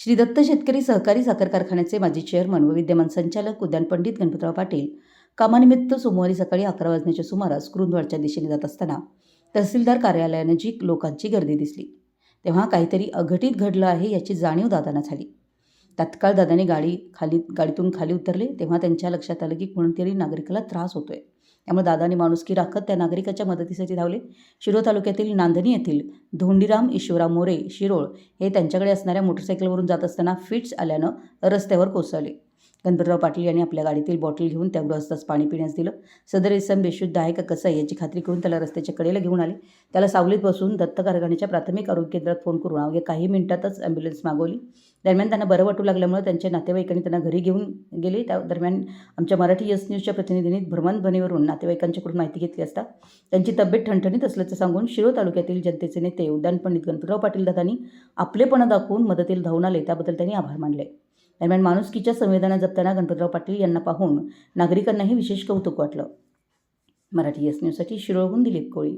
श्री दत्त शेतकरी सहकारी साखर कारखान्याचे माजी चेअरमन व विद्यमान संचालक उद्यान पंडित गणपतराव पाटील कामानिमित्त सोमवारी सकाळी अकरा वाजण्याच्या सुमारास कुरुंदवाडच्या दिशेने जात असताना तहसीलदार कार्यालयानजीक लोकांची गर्दी दिसली. तेव्हा काहीतरी अघटित घडलं आहे याची जाणीव दादांना झाली. तत्काळ दादाने गाडी खाली गाडीतून खाली उतरले तेव्हा त्यांच्या लक्षात आलं की कोणतरी नागरिकाला त्रास होतोय. त्यामुळे दादानी माणुसकी राखत त्या नागरिकाच्या मदतीसाठी धावले. शिरोळ तालुक्यातील नांदणी येथील धोंडीराम ईश्वराव मोरे शिरोळ हे त्यांच्याकडे असणाऱ्या मोटरसायकलवरून जात असताना फिट्स आल्यानं रस्त्यावर कोसळले. गणपतराव पाटील यांनी आपल्या गाडीतील बॉटल घेऊन त्या गृहस्थास पाणी पिण्यास दिलं. सदर इसम बेशुद्ध आहे का कसं आहे याची खात्री करून त्याला रस्त्याच्या कडेला घेऊन आले. त्याला सावलीत बसून दत्त कारखान्याच्या प्राथमिक आरोग्य केंद्रात फोन करून अवघ्या काही मिनिटातच ॲम्ब्युलन्स मागवली. दरम्यान त्यांना बरं वाटू लागल्यामुळे त्यांच्या नातेवाईकांनी त्यांना घरी घेऊन गेले. त्या दरम्यान आमच्या मराठी यस न्यूजच्या प्रतिनिधींनी भ्रमणध्वनीवरून नातेवाईकांच्याकडून माहिती घेतली असता. त्यांची तब्येत ठणठणीत असल्याचं सांगून शिरो तालुक्यातील जनतेचे नेते उद्यान पंडित गणपतराव पाटील दादांनी आपलेपणा दाखवून मदतीला धावून आले. त्याबद्दल त्यांनी आभार मानले. दरम्यान माणुसकीच्या संवेदना जपताना गणपतराव पाटील यांना पाहून नागरिकांनाही विशेष कौतुक वाटलं. मराठी एस न्यूजसाठी शिरोळहून दिलीप कोळी.